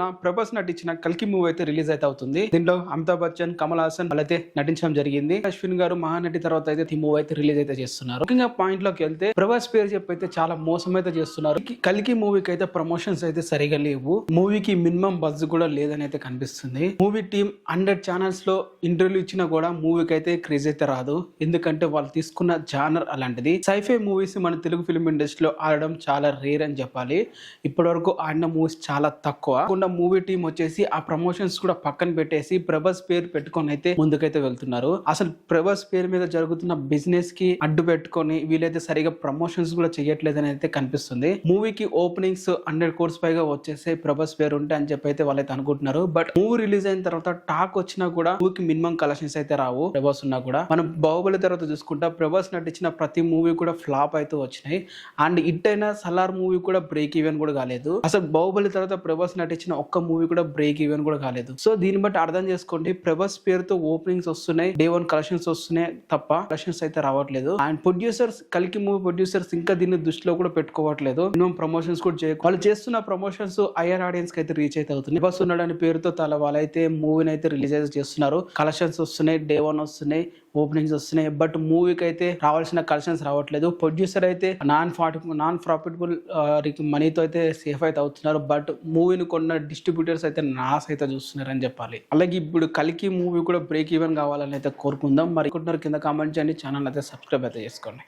నా ప్రభాస్ నటించిన కల్కి మూవీ అయితే రిలీజ్ అయితే అవుతుంది. దీంట్లో అమితాబ్ బచ్చన్ కమల్ హాసన్ వాళ్ళైతే నటించడం జరిగింది. అశ్విన్ గారు మహానటి తర్వాత అయితే ఈ మూవీ అయితే రిలీజ్ అయితే చేస్తున్నారు. ముఖ్యంగా పాయింట్లోకి వెళ్తే ప్రభాస్ పేరు చెప్పి అయితే చాలా మోసం అయితే చేస్తున్నారు. కల్కి మూవీకి అయితే ప్రమోషన్స్ అయితే సరిగా లేవు. మూవీకి మినిమం బజ్ కూడా లేదని అయితే కనిపిస్తుంది. మూవీ టీం హండ్రెడ్ ఛానల్స్లో ఇంటర్వ్యూ ఇచ్చినా కూడా మూవీకి అయితే క్రేజ్ అయితే రాదు. ఎందుకంటే వాళ్ళు తీసుకున్న జానర్ అలాంటిది. సైఫై మూవీస్ మన తెలుగు ఫిల్మ్ ఇండస్ట్రీలో ఆడడం చాలా రేర్ అని చెప్పాలి. ఇప్పటి వరకు ఆడిన మూవీస్ చాలా తక్కువ. కాకుండా మూవీ టీం వచ్చేసి ఆ ప్రమోషన్స్ కూడా పక్కన పెట్టేసి ప్రభాస్ పేరు పెట్టుకొని అయితే ముందుకైతే వెళ్తున్నారు. అసలు ప్రభాస్ పేరు మీద జరుగుతున్న బిజినెస్కి అడ్డు పెట్టుకొని వీలైతే సరిగా ప్రమోషన్స్ కూడా చేయట్లేదని అయితే కనిపిస్తుంది. మూవీకి ఓపెనింగ్స్ హండ్రెడ్ కోర్స్ పైగా వచ్చేసి ప్రభాస్ పేరు ఉంటే అని చెప్పి అయితే వాళ్ళైతే అనుకుంటున్నారు. బట్ మూవీ రిలీజ్ అయిన తర్వాత టాక్ వచ్చినా కూడా మూవీకి మినిమం కలెక్షన్స్ అయితే రావు ప్రభాస్ ఉన్నా కూడా. మనం బాహుబలి తర్వాత చూసుకుంటా ప్రభాస్ నటించిన ప్రతి మూవీ కూడా ఫ్లాప్ అయితే వచ్చినాయి. అండ్ ఇట్ అయినా సలార్ మూవీ కూడా బ్రేక్ ఈవెన్ కూడా కాలేదు. అసలు బాహుబలి తర్వాత ప్రభాస్ నటించిన ఒక్క మూవీ కూడా బ్రేక్ ఈవెన్ కూడా కాలేదు. సో దీన్ని బట్టి అర్థం చేసుకోండి ప్రభాస్ పేరుతో ఓపెనింగ్స్ వస్తున్నాయి డే వన్ కలెక్షన్స్ వస్తున్నాయి తప్ప కలెక్షన్స్ అయితే రావట్లేదు. అండ్ ప్రొడ్యూసర్స్ కలికి మూవీ ప్రొడ్యూసర్స్ ఇంకా దీన్ని దృష్టిలో కూడా పెట్టుకోవట్లేదు. మినిమం ప్రమోషన్స్ కూడా చేయ వాళ్ళు చేస్తున్న ప్రమోషన్స్ హైయర్ ఆడియన్స్కి అయితే రీచ్ అయితే అవుతుంది బస్ ఉన్నాడని పేరుతో తల వాళ్ళైతే మూవీని అయితే రిలీజ్ అయితే చేస్తున్నారు. కలెక్షన్స్ వస్తున్నాయి డే వన్ వస్తున్నాయి. ఓపెనింగ్స్ వస్తున్నాయి. బట్ మూవీకి అయితే రావాల్సిన కలెక్షన్స్ రావట్లేదు. ప్రొడ్యూసర్ అయితే నాన్ ప్రాఫిట్ నాన్ ప్రాఫిటబుల్ మనీతో అయితే సేఫ్ అయితే అవుతున్నారు. బట్ మూవీని కొన్న డిస్ట్రిబ్యూటర్స్ అయితే నాస్ అయితే చూస్తున్నారు అని చెప్పాలి. అలాగే ఇప్పుడు కలికి మూవీ కూడా బ్రేక్ ఈవెన్ కావాలని అయితే కోరుకుందాం. మరి కొట్టున్నారు కింద కామెంట్ చేయండి. ఛానల్ అయితే సబ్స్క్రైబ్ అయితే చేసుకోండి.